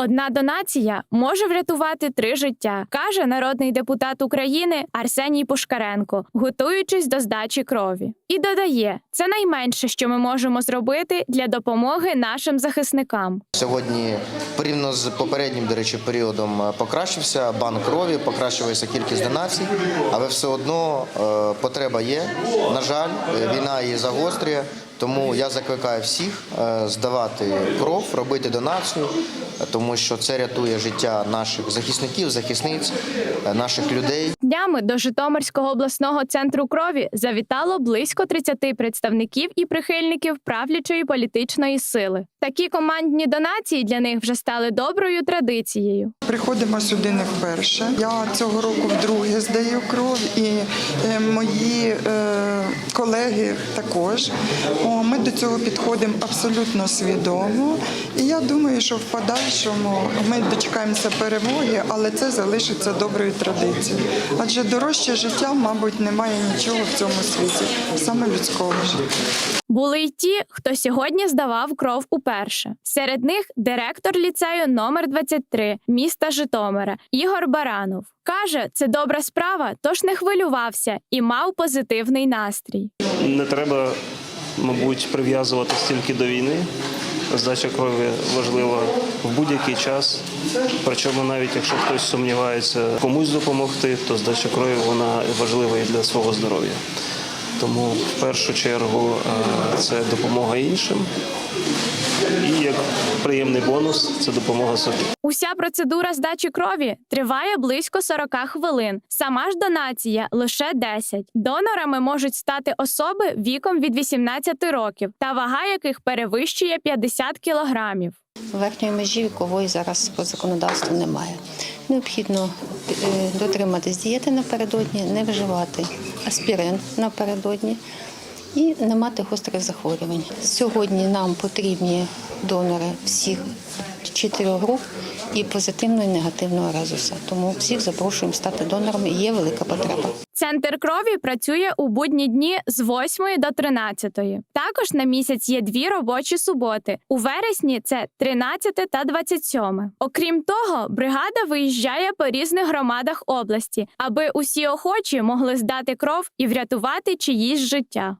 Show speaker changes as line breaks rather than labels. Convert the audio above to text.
Одна донація може врятувати три життя, каже народний депутат України Арсеній Пушкаренко, готуючись до здачі крові. І додає, це найменше, що ми можемо зробити для допомоги нашим захисникам.
Сьогодні порівняно з попереднім, до речі, періодом е, покращився банк крові, покращилася кількість донацій, але все одно е, потреба є. На жаль, е, війна її загострює. Тому я закликаю всіх е, здавати кров, робити донацію, тому що це рятує життя наших захисників, захисниць, е, наших людей.
Днями до Житомирського обласного центру крові завітало близько 30 представників і прихильників правлячої політичної сили. Такі командні донації для них вже стали доброю традицією.
Приходимо сюди не вперше. Я цього року вдруге здаю кров, і е, мої е, колеги також. Ми до цього підходимо абсолютно свідомо. І я думаю, що в подальшому ми дочекаємося перемоги, але це залишиться доброю традицією. Адже дорожче життя, мабуть, немає нічого в цьому світі, саме людського життя.
Були й ті, хто сьогодні здавав кров уперше. Серед них директор ліцею номер 23 міста Житомира Ігор Баранов. Каже, це добра справа, тож не хвилювався і мав позитивний настрій.
Не треба, мабуть, прив'язуватися тільки до війни. Здача крові важлива в будь-який час. Причому навіть якщо хтось сумнівається комусь допомогти, то здача крові вона важлива і для свого здоров'я. Тому в першу чергу е, це допомога іншим. І як приємний бонус це допомога собі.
Уся процедура здачі крові триває близько 40 хвилин. Сама ж донація лише 10. Донорами можуть стати особи віком від 18 років, та вага яких перевищує 50 кілограмів.
Верхньої межі вікової зараз по законодавству немає. Необхідно е, дотриматись дієти напередодні, не вживати аспірин напередодні і не мати гострих захворювань. Сьогодні нам потрібні донори всіх чотирьох груп і позитивного і негативного резуса. Тому всіх запрошуємо стати донорами. Є велика потреба.
Центр крові працює у будні дні з 8 до 13. Також на місяць є дві робочі суботи. У вересні це 13 та 27. Окрім того, бригада виїжджає по різних громадах області, аби усі охочі могли здати кров і врятувати чиїсь життя.